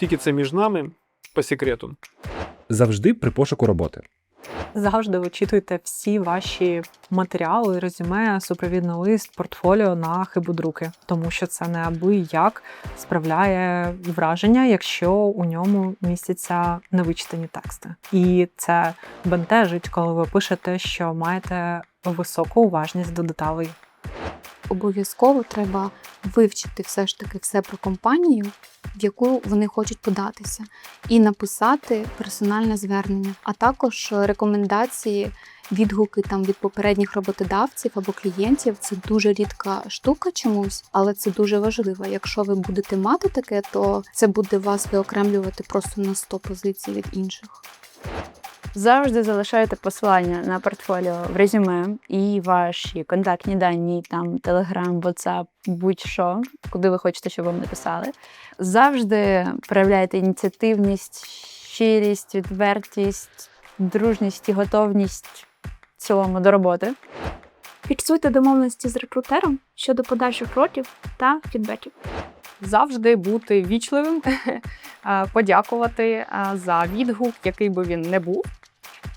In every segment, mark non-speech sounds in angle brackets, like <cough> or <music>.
Тільки це між нами по секрету. Завжди при пошуку роботи. Завжди вичитуйте всі ваші матеріали, резюме, супровідний лист, портфоліо на хибудруки, тому що це неабияк справляє враження, якщо у ньому містяться невичитані тексти. І це бентежить, коли ви пишете, що маєте високу уважність до деталей. Обов'язково треба вивчити все ж таки все про компанію, в яку вони хочуть податися, і написати персональне звернення, а також рекомендації, відгуки там від попередніх роботодавців або клієнтів. Це дуже рідка штука чомусь, але це дуже важливо. Якщо ви будете мати таке, то це буде вас виокремлювати просто на 100 позицій від інших. Завжди залишайте посилання на портфоліо в резюме і ваші контактні дані, там Telegram, WhatsApp, будь-що, куди ви хочете, щоб вам написали. Завжди проявляйте ініціативність, щирість, відвертість, дружність і готовність в цілому до роботи. Фіксуйте домовленості з рекрутером щодо подальших кроків та фідбеків. завжди бути вічливим, <laughs> подякувати за відгук, який би він не був.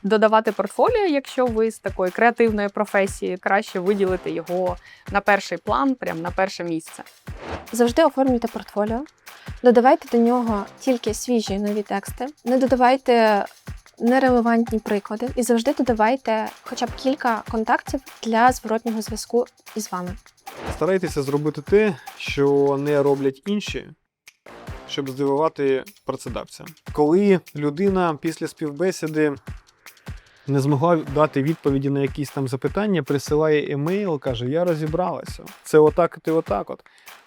Додавати портфоліо, якщо ви з такої креативної професії, краще виділити його на перший план, прямо на перше місце. Завжди оформлюйте портфоліо, додавайте до нього тільки свіжі нові тексти, не додавайте нерелевантні приклади і завжди додавайте хоча б кілька контактів для зворотнього зв'язку із вами. Старайтеся зробити те, що не роблять інші, щоб здивувати працедавця. Коли людина після співбесіди не змогла дати відповіді на якісь там запитання, присилає емейл, каже: Я розібралася. Це отак і отак. От.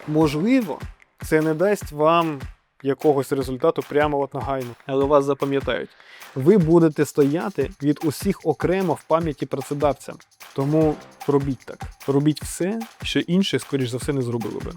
Можливо, це не дасть вам якогось результату прямо от нагайно, але вас запам'ятають. Ви будете стояти від усіх окремо в пам'яті працедавця. Тому робіть так. Робіть все, що інші, скоріш за все, не зробили би.